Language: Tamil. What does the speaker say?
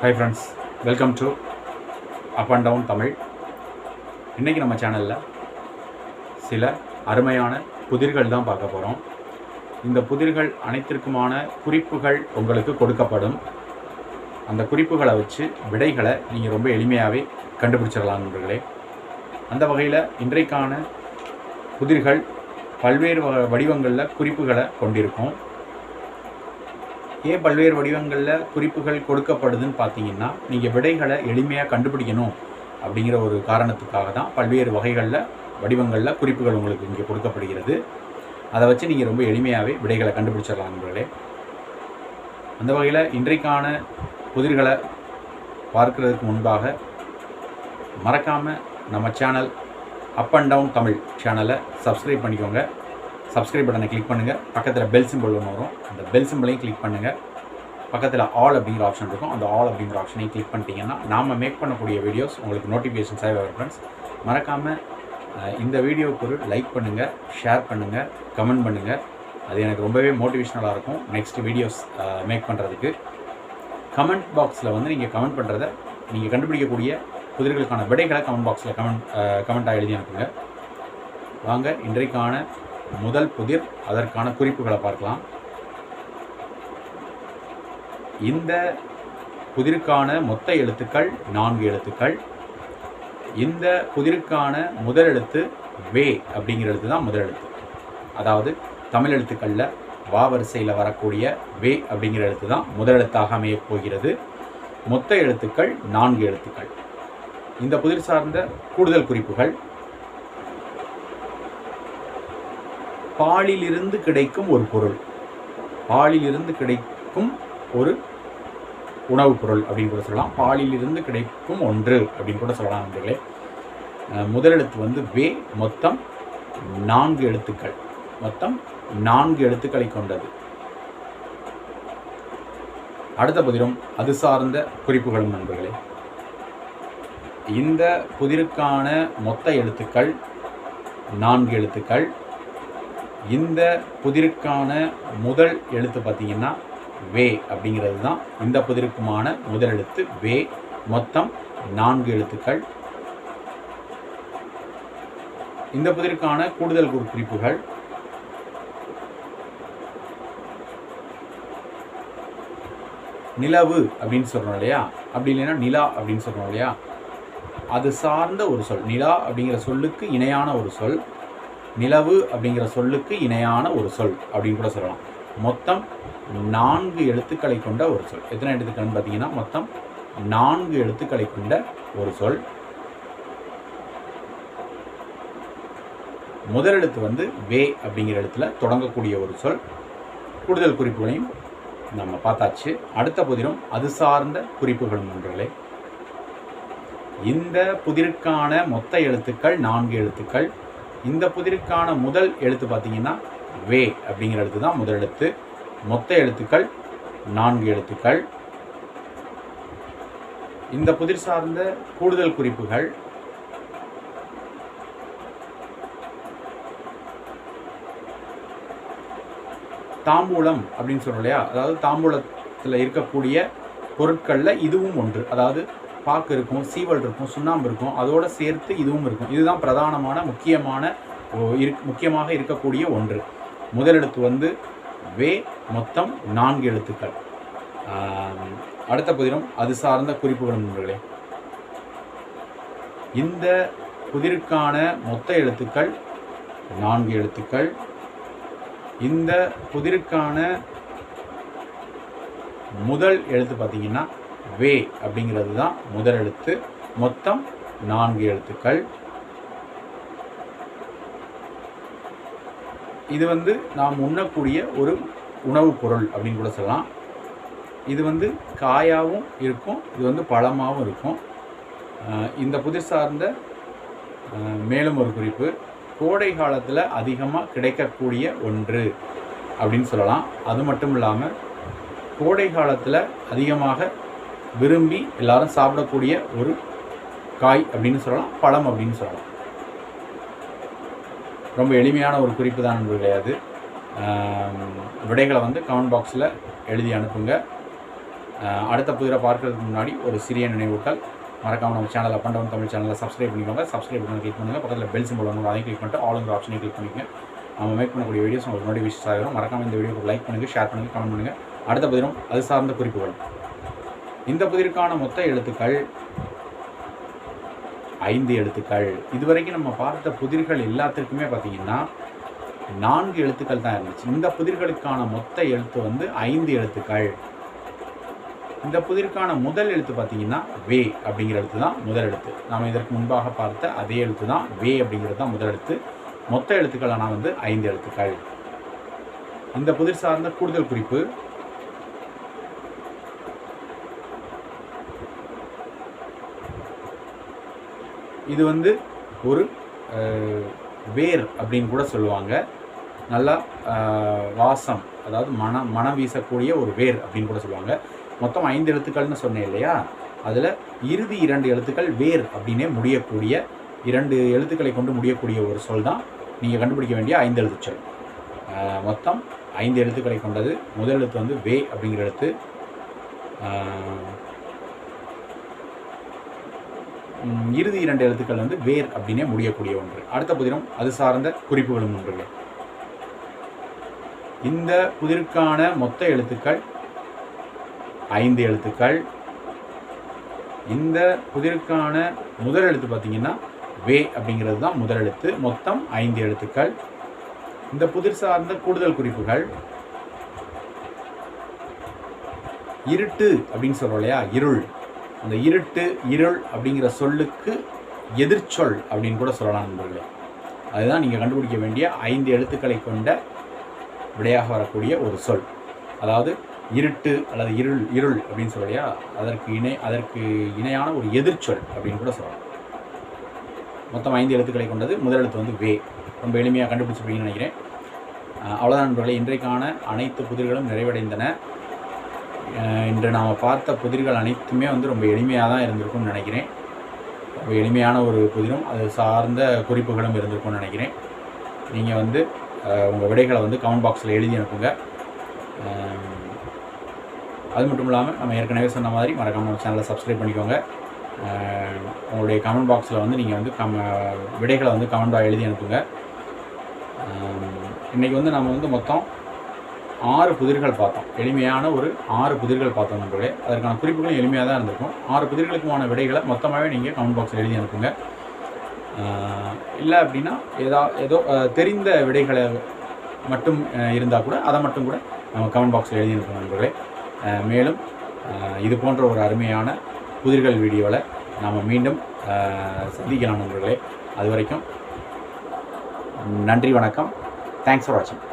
Hi friends welcome to up and down Tamil இன்றைக்கி நம்ம சேனலில் சில அருமையான புதிர்கள் தான் பார்க்க போகிறோம் இந்த புதிர்கள் அனைத்திற்குமான குறிப்புகள் உங்களுக்கு கொடுக்கப்படும். அந்த குறிப்புகளை வச்சு விடைகளை நீங்கள் ரொம்ப எளிமையாகவே கண்டுபிடிச்சிடலாம் நண்பர்களே. அந்த வகையில் இன்றைக்கான புதிர்கள் பல்வேறு வடிவங்களில் குறிப்புகளை கொண்டிருக்கும். ஏன் பல்வேறு வடிவங்களில் குறிப்புகள் கொடுக்கப்படுதுன்னு பார்த்தீங்கன்னா நீங்கள் விடைகளை எளிமையாக கண்டுபிடிக்கணும் அப்படிங்கிற ஒரு காரணத்துக்காக தான் பல்வேறு வகைகளில் வடிவங்களில் குறிப்புகள் உங்களுக்கு இங்கே கொடுக்கப்படுகிறது. அதை வச்சு நீங்கள் ரொம்ப எளிமையாகவே விடைகளை கண்டுபிடிச்சிடலாம் நண்பர்களே. அந்த வகையில் இன்றைக்கான புதிர்களை பார்க்கறதுக்கு முன்பாக மறக்காமல் நம்ம channel up and down Tamil சேனலை சப்ஸ்கிரைப் பண்ணிக்கோங்க. சப்ஸ்கிரைப் பட்டனை கிளிக் பண்ணுங்கள் பக்கத்தில் பெல் சிம்பிள் ஒன்று வரும். அந்த பெல் சிம்பிளையும் கிளிக் பண்ணுங்கள் பக்கத்தில் ஆல் அப்படிங்கிற ஆப்ஷன் இருக்கும். அந்த ஆல் அப்படிங்கிற ஆப்ஷனையும் கிளிக் பண்ணிட்டீங்கன்னா நாம் மேக் பண்ணக்கூடிய வீடியோஸ் உங்களுக்கு நோட்டிஃபிகேஷன்ஸாக வரும் ஃப்ரெண்ட்ஸ் மறக்காமல் இந்த வீடியோவுக்கு ஒரு லைக் பண்ணுங்கள் ஷேர் பண்ணுங்கள் கமெண்ட் பண்ணுங்கள் அது எனக்கு ரொம்பவே மோட்டிவேஷ்னலாக இருக்கும். நெக்ஸ்ட் வீடியோஸ் மேக் பண்ணுறதுக்கு கமெண்ட் பாக்ஸில் வந்து நீங்கள் கமெண்ட் பண்ணுறத நீங்கள் கண்டுபிடிக்கக்கூடிய புதிர்களுக்கான விடைகளை கமெண்ட் பாக்ஸில் கமெண்ட் கமெண்ட்டாக எழுதி அனுப்புங்க. வாங்க இன்றைக்கான முதல் புதிர் அதற்கான குறிப்புகளை பார்க்கலாம். இந்த புதிருக்கான மொத்த எழுத்துக்கள் நான்கு எழுத்துக்கள். இந்த புதிருக்கான முதல் எழுத்து வே அப்படிங்கிற எழுத்து தான் முதல் எழுத்து. அதாவது தமிழ் எழுத்துக்களில் வா வரிசையில் வரக்கூடிய வே அப்படிங்கிற எழுத்து தான் முதல் எழுத்தாக அமையப் போகிறது. மொத்த எழுத்துக்கள் நான்கு எழுத்துக்கள். இந்த புதிர் சார்ந்த கூடுதல் குறிப்புகள் பாலிலிருந்து கிடைக்கும் ஒரு பொருள். பாலிலிருந்து கிடைக்கும் ஒரு உணவுப் பொருள் அப்படின்னு கூட சொல்லலாம். பாலிலிருந்து கிடைக்கும் ஒன்று அப்படின்னு கூட சொல்லலாம் நண்பர்களே. முதலெழுத்து முதல் எழுத்து வந்து வே மொத்தம் நான்கு எழுத்துக்கள். மொத்தம் நான்கு எழுத்துக்களை கொண்டது. அடுத்த புதிரும் அது சார்ந்த குறிப்புகளும் நண்பர்களே. இந்த புதிருக்கான மொத்த எழுத்துக்கள் நான்கு எழுத்துக்கள். இந்த புதிருக்கான முதல் எழுத்து பார்த்தீங்கன்னா வே அப்படிங்கிறது தான் இந்த புதிருக்குமான முதல் எழுத்து வே. மொத்தம் நான்கு எழுத்துக்கள். இந்த புதிருக்கான கூடுதல் குறி- குறிப்புகள். நிலவு அப்படின்னு சொல்கிறோம் இல்லையா? அப்படி இல்லைன்னா நிலா அப்படின்னு சொல்கிறோம் இல்லையா? அது சார்ந்த ஒரு சொல். நிலா அப்படிங்கிற சொல்லுக்கு இணையான ஒரு சொல். நிலவு அப்படிங்கிற சொல்லுக்கு இணையான ஒரு சொல் அப்படின்னு கூட சொல்லலாம். மொத்தம் நான்கு எழுத்துக்களை கொண்ட ஒரு சொல். எத்தனை எழுத்துக்கள்னு பார்த்தீங்கன்னா மொத்தம் நான்கு எழுத்துக்களை கொண்ட ஒரு சொல். முதல் எழுத்து வந்து வே அப்படிங்கிற எழுத்துல தொடங்கக்கூடிய ஒரு சொல். கூடுதல் குறிப்புகளையும் நம்ம பார்த்தாச்சு. அடுத்த புதிரும் அது சார்ந்த குறிப்புகளும் ஒன்றுகளே. இந்த புதிருக்கான மொத்த எழுத்துக்கள் நான்கு எழுத்துக்கள். இந்த புதிருக்கான முதல் எழுத்து பார்த்தீங்கன்னா வே அப்படிங்கிற எழுத்து தான் முதல் எழுத்து. மொத்த எழுத்துக்கள் நான்கு எழுத்துக்கள். இந்த புதிர் சார்ந்த கூடுதல் குறிப்புகள். தாம்பூலம் அப்படின்னு சொல்கிறோம் இல்லையா? அதாவது தாம்பூலத்தில் இருக்கக்கூடிய பொருட்களில் இதுவும் ஒன்று. அதாவது பாக்கு இருக்கும் சீவல் இருக்கும் சுண்ணாம்பு இருக்கும் அதோடு சேர்த்து இதுவும் இருக்கும். இதுதான் பிரதானமான முக்கியமான இருக் முக்கியமாக இருக்கக்கூடிய ஒன்று. முதல் எழுத்து வந்து வே மொத்தம் நான்கு எழுத்துக்கள். அடுத்த புதிரும் அது சார்ந்த குறிப்புகள் நண்பர்களே. இந்த புதிருக்கான மொத்த எழுத்துக்கள் நான்கு எழுத்துக்கள். இந்த புதிருக்கான முதல் எழுத்து பார்த்தீங்கன்னா வே அப்படிங்கிறது தான் முதல் எழுத்து. மொத்தம் நான்கு எழுத்துக்கள். இது வந்து நாம் உண்ணக்கூடிய ஒரு உணவுப் பொருள் அப்படின்னு கூட சொல்லலாம். இது வந்து காயாகவும் இருக்கும் இது வந்து பழமாகவும் இருக்கும். இந்த புதிர் சார்ந்த மேலும் ஒரு குறிப்பு. கோடை காலத்தில் அதிகமாக கிடைக்கக்கூடிய ஒன்று அப்படின்னு சொல்லலாம். அது மட்டும் இல்லாமல் கோடை காலத்தில் அதிகமாக விரும்பி எல்லாரும் சாப்பிடக்கூடிய ஒரு காய் அப்படின்னு சொல்லலாம் பழம் அப்படின்னு சொல்லலாம். ரொம்ப எளிமையான ஒரு குறிப்பு தான் நண்பர்களே அது விடைகளை வந்து கமெண்ட் பாக்ஸில் எழுதி அனுப்புங்க. அடுத்த புதிரை பார்க்கறதுக்கு முன்னாடி ஒரு சிறிய நினைவூட்டல். மறக்காம நம்ம சேனலை பண்டவன் தமிழ் சேனலை சப்ஸ்கிரைப் பண்ணிக்கோங்க. சப்ஸ்கிரைப் பண்ணி கிளிக் பண்ணுங்கள் பக்கத்தில் பெல் சிம்பிள் வந்து அதையும் கிளிக் பண்ணிட்டு ஆளுங்கிற ஆப்ஷனையும் கிளிக் பண்ணிக்கங்க. நம்ம மேக் பண்ணக்கூடிய வீடியோஸ் உங்களுக்கு நோட்டிஃபிகேஷன் ஆகிடும் மறக்காம இந்த வீடியோக்கு லைக் பண்ணுங்கள் ஷேர் பண்ணுங்கள் கமெண்ட் பண்ணுங்கள் அடுத்த புதிரும் அது சார்ந்த குறிப்புகள். இந்த புதிருக்கான மொத்த எழுத்துக்கள் ஐந்து எழுத்துக்கள். இதுவரைக்கும் நம்ம பார்த்த புதிர்கள் எல்லாத்திற்குமே பார்த்தீங்கன்னா நான்கு எழுத்துக்கள் தான் இருந்துச்சு. இந்த புதிர்களுக்கான மொத்த எழுத்து வந்து ஐந்து எழுத்துக்கள். இந்த புதிருக்கான முதல் எழுத்து பார்த்தீங்கன்னா வே அப்படிங்கிற எழுத்து தான் முதல் எழுத்து. நாம் இதற்கு முன்பாக பார்த்த அதே எழுத்து தான் வே அப்படிங்கிறது தான் முதல் எழுத்து. மொத்த எழுத்துக்கள் ஆனால் வந்து ஐந்து எழுத்துக்கள். இந்த புதிர் சார்ந்த கூடுதல் குறிப்பு இது வந்து ஒரு வேர் அப்படின்னு கூட சொல்லுவாங்க. நல்லா வாசம் அதாவது மனம் மனம் வீசக்கூடிய ஒரு வேர் அப்படின்னு கூட சொல்லுவாங்க. மொத்தம் ஐந்து எழுத்துக்கள்னு சொன்னேன் இல்லையா? அதில் இறுதி இரண்டு எழுத்துக்கள் வேர் அப்படின்னே முடியக்கூடிய இரண்டு எழுத்துக்களை கொண்டு முடியக்கூடிய ஒரு சொல் தான் நீங்கள் கண்டுபிடிக்க வேண்டிய ஐந்து எழுத்து சொல். மொத்தம் ஐந்து எழுத்துக்களை கொண்டது. முதல் எழுத்து வந்து வே அப்படிங்கிற எழுத்து. இறுதி இரண்டு எழுத்துக்கள் வந்து வேர் அப்படின்னே முடியக்கூடிய ஒன்று. அடுத்த புதினம் அது சார்ந்த குறிப்புகளும் ஒன்றுகள் இந்த புதிருக்கான மொத்த எழுத்துக்கள் ஐந்து எழுத்துக்கள். இந்த புதிருக்கான முதல் எழுத்து பார்த்தீங்கன்னா வே அப்படிங்கிறது தான் முதல் எழுத்து. மொத்தம் ஐந்து எழுத்துக்கள். இந்த புதிர் சார்ந்த கூடுதல் குறிப்புகள். இருட்டு அப்படின்னு சொல்கிறோம் இல்லையா? இருள். அந்த இருட்டு இருள் அப்படிங்கிற சொல்லுக்கு எதிர்ச்சொல் அப்படின்னு கூட சொல்லலாம் நண்பர்களே. அதுதான் நீங்கள் கண்டுபிடிக்க வேண்டிய ஐந்து எழுத்துக்களை கொண்ட விடையாக வரக்கூடிய ஒரு சொல். அதாவது இருட்டு அல்லது இருள் இருள் அப்படின்னு சொல்லலையா அதற்கு இணை அதற்கு இணையான ஒரு எதிர்ச்சொல் அப்படின்னு கூட சொல்லலாம். மொத்தம் ஐந்து எழுத்துக்களை கொண்டது. முதல் எழுத்து வந்து வே. ரொம்ப எளிமையாக கண்டுபிடிச்சிருப்பீங்கன்னு நினைக்கிறேன். அவ்வளோதான் நண்பர்களே. இன்றைக்கான அனைத்து புதிர்களும் நிறைவடைந்தன. இன்று நாம் பார்த்த புதிர்கள் அனைத்துமே வந்து ரொம்ப எளிமையாக தான் இருந்திருக்கும்னு நினைக்கிறேன். ரொம்ப எளிமையான ஒரு புதிரும் அது சார்ந்த குறிப்புகளும் இருந்திருக்கும்னு நினைக்கிறேன். நீங்கள் வந்து உங்கள் விடைகளை வந்து கமெண்ட் பாக்ஸில் எழுதி அனுப்புங்க. அது மட்டும் இல்லாமல் நம்ம ஏற்கனவே சொன்ன மாதிரி மறக்காமல் நம்ம சேனலை சப்ஸ்கிரைப் பண்ணிக்கோங்க. உங்களுடைய கமெண்ட் பாக்ஸில் வந்து நீங்கள் வந்து கம விடைகளை வந்து கமெண்ட்டாக எழுதி அனுப்புங்க. இன்றைக்கி வந்து நம்ம வந்து மொத்தம் ஆறு புதிர்கள் பார்த்தோம். எளிமையான ஒரு ஆறு புதிர்கள் பார்த்தோம் நண்பர்களே. அதற்கான குறிப்புகளும் எளிமையாக தான் இருந்திருக்கும். ஆறு புதிர்களுக்குமான விடைகளை மொத்தமாகவே நீங்கள் கமெண்ட் பாக்ஸில் எழுதி அனுப்புங்க. இல்லை அப்படின்னா ஏதா ஏதோ தெரிந்த விடைகளை மட்டும் இருந்தால் கூட அதை மட்டும் கூட நம்ம கமெண்ட் பாக்ஸில் எழுதி அனுப்புங்க நண்பர்களே. மேலும் இது போன்ற ஒரு அருமையான புதிர்கள் வீடியோவில் நாம் மீண்டும் சந்திக்கலாம் நண்பர்களே. அது வரைக்கும் நன்றி வணக்கம். தேங்க்ஸ் ஃபார் வாட்சிங்